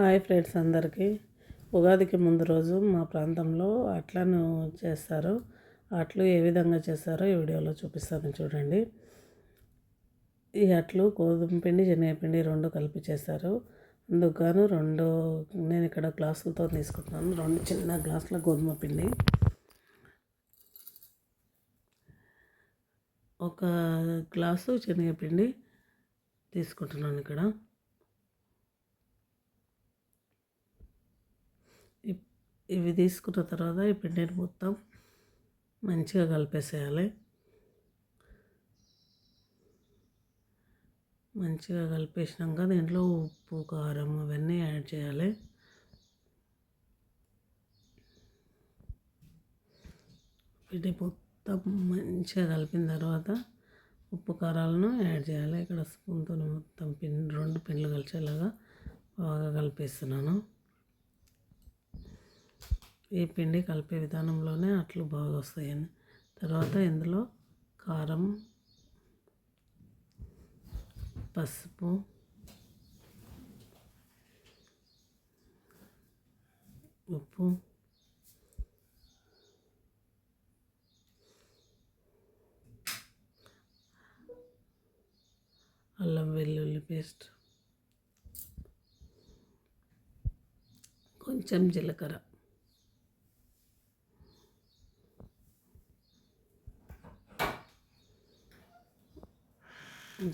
Hi friends అందరికీ. ఉగాదికి ముందు రోజు మా ప్రాంతంలో అట్లను చేస్తారు. అట్లు ఏ విధంగా చేస్తారో ఈ వీడియోలో చూపిస్తాను చూడండి. ఈ అట్లు గోధుమ పిండి శనగపిండి రెండు కలిపి చేస్తారు. అందుకు రెండు నేను ఇక్కడ గ్లాసులతో తీసుకుంటున్నాను. రెండు చిన్న గ్లాసుల గోధుమ పిండి. ఒక గ్లాసు శనగపిండి తీసుకుంటున్నాను ఇక్కడ. ఇవి తీసుకున్న తర్వాత ఈ పిండిని మొత్తం మంచిగా కలిపేసేయాలి. మంచిగా కలిపేసినాక దీంట్లో ఉప్పు కారం అవన్నీ యాడ్ చేయాలి. పిండి మొత్తం మంచిగా కలిపిన తర్వాత ఉప్పు కారాలను యాడ్ చేయాలి. ఇక్కడ స్పూన్తో మొత్తం పిన్ రెండు పిన్లు కలిసేలాగా బాగా కలిపేస్తున్నాను. ఈ పిండి కలిపే విధానంలోనే అట్లు బాగా వస్తాయని తర్వాత ఇందులో కారం పసుపు ఉప్పు అల్లం వెల్లుల్లి పేస్ట్ కొంచెం జీలకర్ర.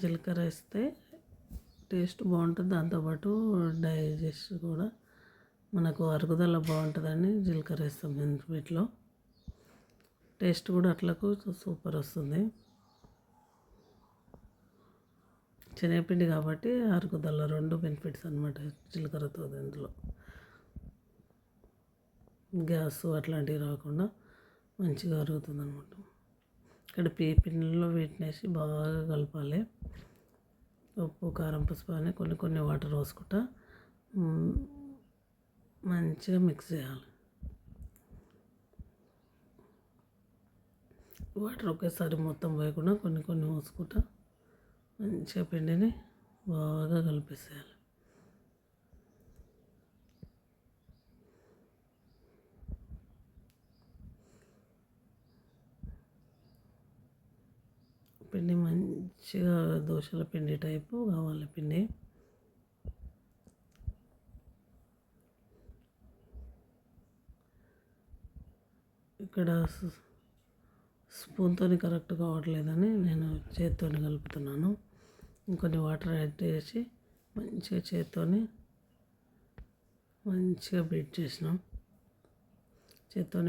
జీలకర్ర వేస్తే టేస్ట్ బాగుంటుంది. దాంతోపాటు డైజెస్ట్ కూడా మనకు అరుగుదల బాగుంటుందని జీలకర్ర వేస్తాం వీటిలో. టేస్ట్ కూడా అట్లకు సూపర్ వస్తుంది. శనగపిండి కాబట్టి అరుగుదల రెండు బెనిఫిట్స్ అనమాట జీలకర్రతో దీంట్లో గ్యాస్ అట్లాంటివి రాకుండా మంచిగా అరుగుతుంది అనమాట ఇక్కడ పీ పిండిలో బాగా కలపాలి. ఉప్పు కారం పసుపు అని కొన్ని కొన్ని వాటర్ పోసుకుంటా మంచిగా మిక్స్ చేయాలి. వాటర్ ఒకేసారి మొత్తం పోయకుండా కొన్ని కొన్ని పోసుకుంటా మంచిగా పిండిని బాగా కలిపేసేయాలి. పిండి మంచిగా దోశల పిండి టైపు కావాలి పిండి. ఇక్కడ స్పూన్తో కరెక్ట్ కావట్లేదని నేను చేతితో కలుపుతున్నాను. ఇంకొన్ని వాటర్ యాడ్ చేసి మంచిగా చేతితో మంచిగా బీట్ చేసినాం. చేతితో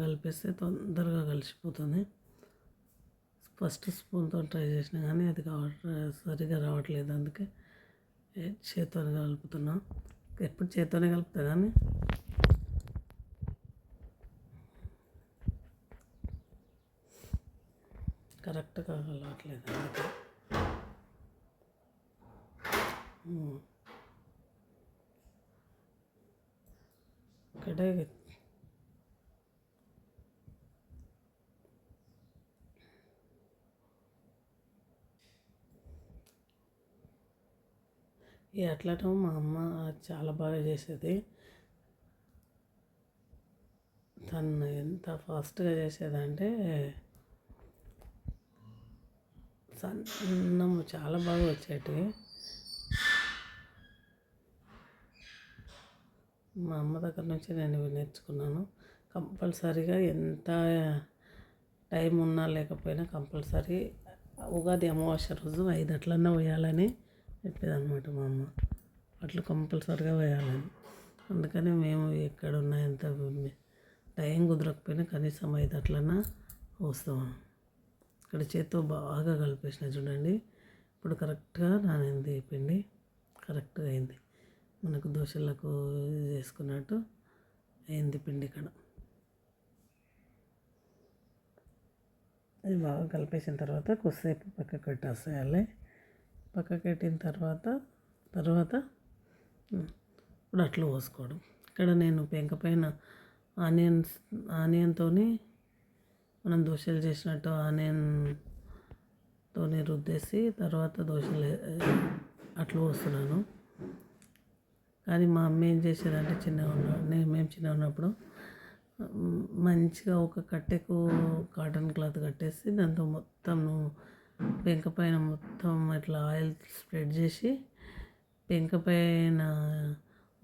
కలిపేస్తే తొందరగా కలిసిపోతుంది. ఫస్ట్ స్పూన్తో ట్రై చేసిన కానీ అది సరిగా రావట్లేదు. అందుకే చేతితో కలుపుతున్నా. ఎప్పుడు చేతితోనే కలుపుతా కానీ. కరెక్ట్గా కలవట్లేదు అందుకే. ఇక్కడే ఈ అట్లటం మా అమ్మ చాలా బాగా చేసేది. తను ఎంత ఫాస్ట్గా చేసేదంటే సన్నం చాలా బాగా వచ్చేటివి. మా అమ్మ దగ్గర నుంచి నేను నేర్చుకున్నాను. కంపల్సరీగా ఎంత టైం ఉన్నా లేకపోయినా కంపల్సరీ ఉగాది అమావాస్య రోజు ఐదు అట్లన్నా వేయాలని చెప్పేదన్నమాట మా అమ్మ. అట్లు కంపల్సరిగా వేయాలని. అందుకని మేము ఎక్కడున్నా ఎంత టైం కుదరకపోయినా కనీసం ఐదు అట్లన్నా వస్తాం ఇక్కడ చేత్తో బాగా కలిపేసిన చూడండి. ఇప్పుడు కరెక్ట్గా నానింది పిండి? కరెక్ట్గా అయింది. మనకు దోశలకు చేసుకున్నట్టు అయింది పిండి ఇక్కడ. అది బాగా కలిపేసిన తర్వాత కొద్దిసేపు పక్కకు పెట్టేసేయాలి. పక్కకు పెట్టిన తర్వాత తర్వాత ఇప్పుడు అట్లు పోసుకోవడం. ఇక్కడ నేను పెంక పైన ఆనియన్స్ ఆనియన్తో మనం దోశలు చేసినట్టు ఆనియన్తో రుద్దేసి తర్వాత దోశలు అట్లు పోస్తున్నాను. కానీ మా అమ్మ ఏం చేసేదంటే చిన్నగా ఉన్న నేను మేము చిన్నగా ఉన్నప్పుడు మంచిగా ఒక కట్టెకు కాటన్ క్లాత్ కట్టేసి దాంతో మొత్తం పెంక పైన మొత్తం ఇట్లా ఆయిల్ స్ప్రెడ్ చేసి పెంక పైన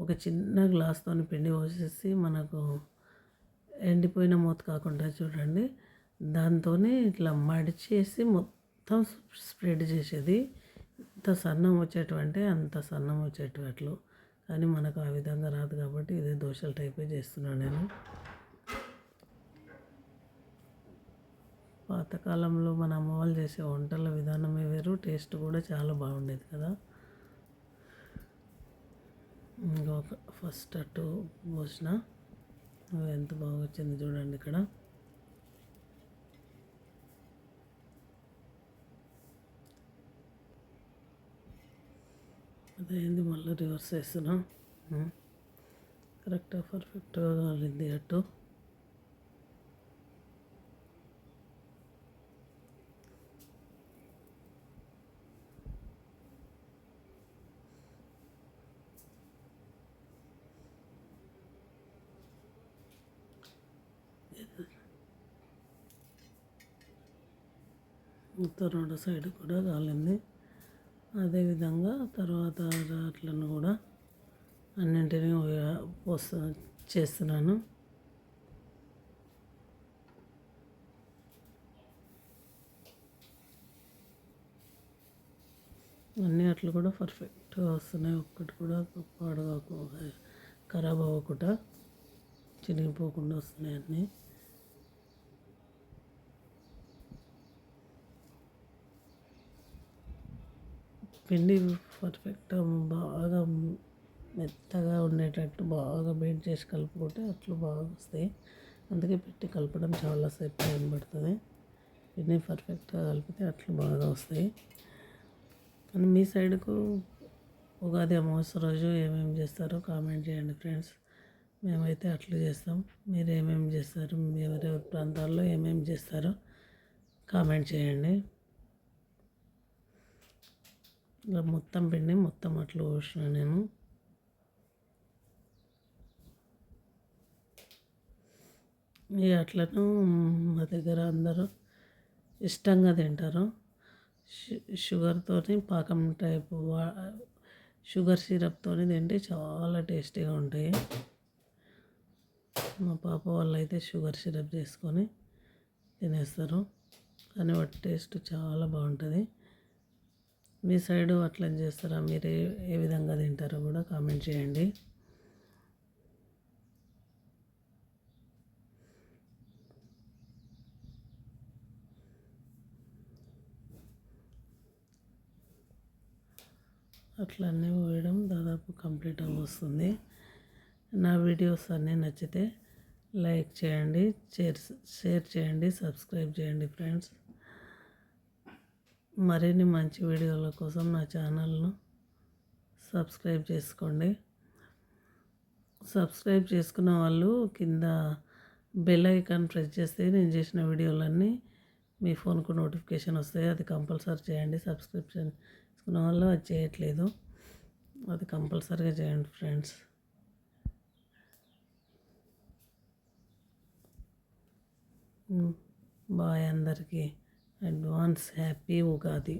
ఒక చిన్న గ్లాస్తో పిండి పోసేసి మనకు ఎండిపోయిన మూత కాకుండా చూడండి. దాంతో ఇట్లా మడిచేసి మొత్తం స్ప్రెడ్ చేసేది. ఇంత సన్నం వచ్చేటువంటి అంత సన్నం వచ్చేటట్లు. కానీ మనకు ఆ విధంగా రాదు కాబట్టి ఇదే దోశల టైపే చేస్తున్నాను నేను. పాతకాలంలో మన అమ్మ వాళ్ళు చేసే వంటల విధానమే వేరు టేస్ట్ కూడా చాలా బాగుండేది కదా. ఇంకొక ఫస్ట్ అటు పోసిన ఎంత బాగా వచ్చింది చూడండి ఇక్కడ. అదేంది మళ్ళీ రివర్స్ వేస్తున్నా కరెక్ట్గా పర్ఫెక్ట్గా కాలింది అటు. రెండు సైడ్ కూడా కాలింది అదేవిధంగా తర్వాత అట్లను కూడా అన్నింటినీ పోస్తు చేస్తున్నాను. అన్ని అట్లు కూడా పర్ఫెక్ట్గా వస్తున్నాయి. ఒక్కటి కూడా పాడుగా ఖరాబ్ అవ్వకుండా చినిగిపోకుండా వస్తున్నాయి అన్నీ. పిండి పర్ఫెక్ట్ బాగా మెత్తగా ఉండేటట్టు బాగా బీట్ చేసి కలుపుకుంటే అట్లు బాగా వస్తాయి. అందుకే పెట్టి కలపడం చాలాసేపు టైం పడుతుంది. పిండి పర్ఫెక్ట్గా కలిపితే అట్లు బాగా వస్తాయి. కానీ మీ సైడ్కు ఉగాది అమావాస్య రోజు ఏమేమి చేస్తారో కామెంట్ చేయండి ఫ్రెండ్స్. మేమైతే అట్లు చేస్తాం. మీరు ఏమేమి చేస్తారు? ఎవరెవరి ప్రాంతాల్లో ఏమేమి చేస్తారో కామెంట్ చేయండి. ఇలా మొత్తం పిండి మొత్తం అట్లు పోసిన నేను. ఇక అట్లను మా దగ్గర అందరూ ఇష్టంగా తింటారు. షుగర్తో పాకం టైపు షుగర్ సిరప్తో తింటే చాలా టేస్టీగా ఉంటాయి. మా పాప వాళ్ళు అయితే షుగర్ సిరప్ చేసుకొని తినేస్తారు. కానీ వాటి టేస్ట్ చాలా బాగుంటుంది. మీ సైడు అట్లా చేస్తారా? మీరు ఏ ఏ విధంగా తింటారో కూడా కామెంట్ చేయండి. అట్లన్నీ పోయడం దాదాపు కంప్లీట్ అవ్వస్తుంది. నా వీడియోస్ అన్నీ నచ్చితే లైక్ చేయండి షేర్ షేర్ చేయండి సబ్స్క్రైబ్ చేయండి ఫ్రెండ్స్. మరిన్ని మంచి వీడియోల కోసం నా ఛానల్ను సబ్స్క్రైబ్ చేసుకోండి. సబ్స్క్రైబ్ చేసుకున్న వాళ్ళు కింద బెల్ ఐకాన్ ప్రెస్ చేస్తే నేను చేసిన వీడియోలన్నీ మీ ఫోన్కు నోటిఫికేషన్ వస్తాయి. అది కంపల్సరీ చేయండి. సబ్స్క్రిప్షన్ చేసుకున్న వాళ్ళు అది చేయట్లేదు. అది కంపల్సరీగా చేయండి ఫ్రెండ్స్. బాయ్ అందరికీ. Advance happy Ugadi